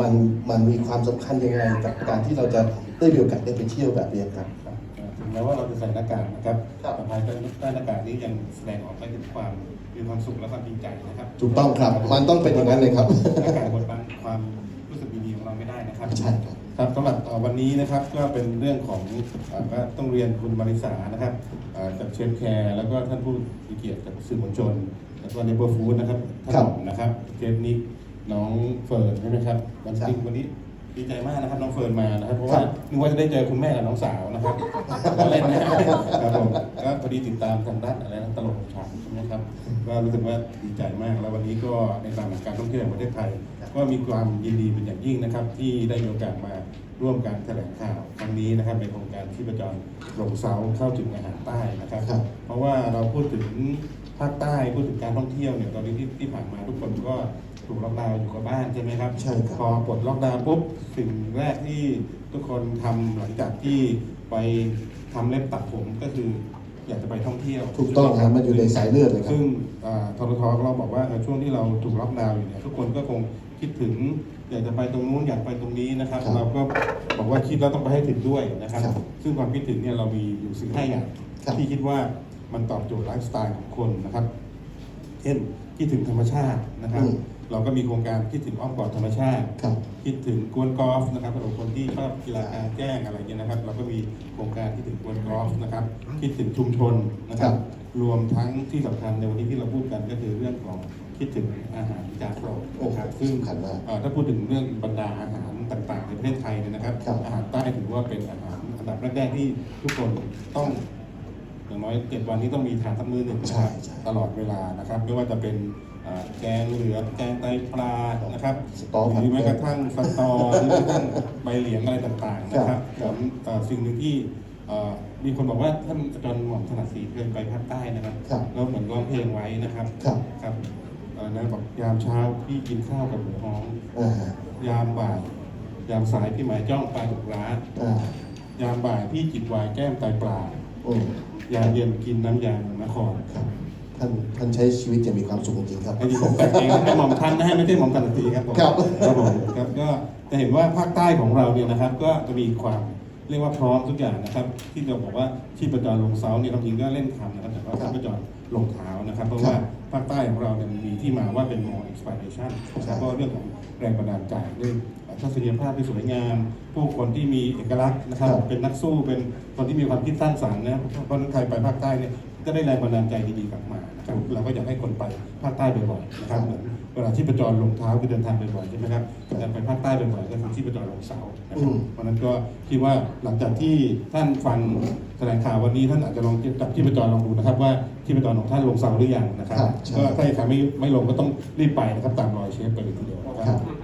มันมันมีความสำคัญยังไงกับการที่เราจะได้มีโอกาสได้ไปเที่ยวแบบนี้ครับครับถึงแม้ว่าเราจะใส่หน้ากากนะครับครับแต่ภายใต้หน้ากากนี้ยังแสดงออกไปถึงความมีความสุขและความจริงใจนะครับ ถูกต้องครับมันต้องเป็นอย่างนั้นเลยครับหน้ากากบดบังความรู้สึกดีๆของเราไม่ได้นะครับใช่ครับครับสำหรับเอ่อวันนี้นะครับก็เป็นเรื่องของเอ่อก็ต้องเรียนคุณมาริสานะครับเอ่อจากเชฟแคร์แล้วก็ท่านผู้มีเกียรติจากสื่อมวลชนแล้วก็เนเบอร์ฟู้ดนะครับท่านครับหม่อมนะครับเชฟนิก น้องเฟิร์นใช่ไหมครับวันครับจริงวันนี้ดีใจมากนะครับน้องเฟิร์นมานะครับเพราะว่านึกว่าจะได้เจอคุณแม่กับน้องสาวนะครับเราเล่นนะครับผมก็พอดีติดตามทางด้านอะไรนะตลกฉากใช่ไหมครับก็รู้สึกว่าดีใจมากแล้ววันนี้ก็ในนามของการท่องเที่ยวแห่งประเทศไทย ก็มีความยินดีเป็นอย่างยิ่งนะครับ ที่ได้มีโอกาสมาร่วมการแถลงข่าวครั้งนี้นะครับในโครงการที่ประจรลงเซาเข้าถึงอาหารใต้นะครับครับเพราะว่าเราพูดถึง ภาคใต้พูดถึงการท่องเที่ยวเนี่ยตอนนี้ที่ที่ผ่านมาทุกคนก็ถูกล็อกดาวน์อยู่กับบ้านใช่ไหมครับใช่ครับ พอปลดล็อกดาวน์ปุ๊บสิ่งแรกที่ทุกคนทำหลังจากที่ไปทำเล็บตัดผมก็คือ อยากจะไปท่องเที่ยว ถูกต้องครับมันอยู่ในสายเลือดเลยครับ ซึ่งอ่าทรทเราบอกว่าเอ่อช่วงที่เราถูกล็อกดาวน์อยู่เนี่ยทุกคนก็คงคิดถึง อยากจะไปตรงนู้นอยากไปตรงนี้นะครับ ครับเราก็บอกว่าคิดแล้วต้องไปให้ถึงด้วยนะครับ ครับซึ่งความคิดถึงเนี่ยเรามีอยู่สิ่งห้าอย่างครับที่คิดว่า มันตอบโจทย์ไลฟ์สไตล์ของคนนะครับ เช่นคิดถึงธรรมชาตินะครับ อืมเราก็มีโครงการคิดถึงอ้อมกอดธรรมชาติครับคิดถึงกวนกอล์ฟนะครับสำหรับคนที่ชอบกีฬากลารแจ้งอะไรเงี้ยนะครับ เราก็มีโครงการคิดถึงกวนกอล์ฟนะครับ คิดถึงชุมชนนะครับ ครับ รวมทั้งที่สำคัญในวันนี้ที่เราพูดกันก็คือเรื่องของคิดถึงอาหารจานโปรดนะครับโอ้ซึ่ง สำคัญมาก เอ่อถ้าพูดถึงเรื่องบรรดาอาหารต่างๆ ในประเทศไทยเนี่ยนะครับ ครับอาหารใต้ถือว่าเป็นอาหารอันดับแรกๆที่ทุกคนต้อง อย่างน้อยเจ็ดวันนี้ต้องมีทานสักมื้อหนึ่งนะครับใช่ใช่ ตลอดเวลานะครับ ไม่ว่าจะเป็นอ่าแกงเหลืองแกงไตปลานะครับสตอผัดหรือแม้กระทั่งสตอหรือแม้กระทั่งใบเหลียงอะไรต่างๆนะครับครับผมเอ่อสิ่งหนึ่งที่เอ่อมีคนบอกว่าท่านอาจารย์หม่อมถนัดศรีเคยไปภาคใต้นะครับครับแล้วเหมือนร้องเพลงไว้นะครับครับครับเอ่อนะบอกยามเช้าพี่กินข้าวกับหมูฮ้อง อ่าฮะยามบ่าย ยามสายพี่หมายจ้องปลาดุกร้าอ่ายามบ่ายพี่จิบวายแก้มไตปลาอืม ยามเย็นกินน้ำยาเมืองนครครับท่านท่านใช้ชีวิตอย่างมีความสุขจริงๆครับไอ้ที่ผมแต่งเองให้หม่อมท่านนะฮะไม่ใช่หม่อมกันตีครับผมครับ ครับผมครับก็จะเห็นว่าภาคใต้ของเราเนี่ยนะครับ ก็จะมีความเรียกว่าพร้อมทุกอย่างนะครับ ที่เราบอกว่าที่ประจรลงเสาเนี่ยความจริงก็เล่นคำนะครับแต่ว่าครับที่ประจรลงเท้านะครับ เพราะว่าภาคใต้ของเราเนี่ยมันมีที่มาว่าเป็น more inspiration นะครับเพราะเรื่องของแรงบันดาลใจเรื่อง ทัศนียภาพที่สวยงาม ผู้คนที่มีเอกลักษณ์นะครับครับ เป็นนักสู้เป็นคนที่มีความคิดสร้างสรรค์นะครับเพราะฉะนั้นใครไปภาคใต้เนี่ยก็ได้แรงบันดาลใจดีๆกลับมานะครับเราก็อยากให้คนไปภาคใต้บ่อยๆนะครับเหมือนเวลาที่ประจรลงเท้าคือเดินทางบ่อยๆใช่ไหมครับแต่ไปภาคใต้บ่อยๆก็คือที่ประจรลงเสานะคอืรับมเพราะฉะนั้นก็คิดว่าหลังจากที่ท่านฟังแถลงข่าววันนี้ท่านอาจจะลองจับที่ประจรลองดูนะครับ ว่าที่ประจรของท่านลงเสาหรือยังนะครับครับใช่ก็ถ้าใครไม่ไม่ลงก็ต้องรีบไปนะครับตามรอยเชฟไปเลยทีเดียวนะครับครับ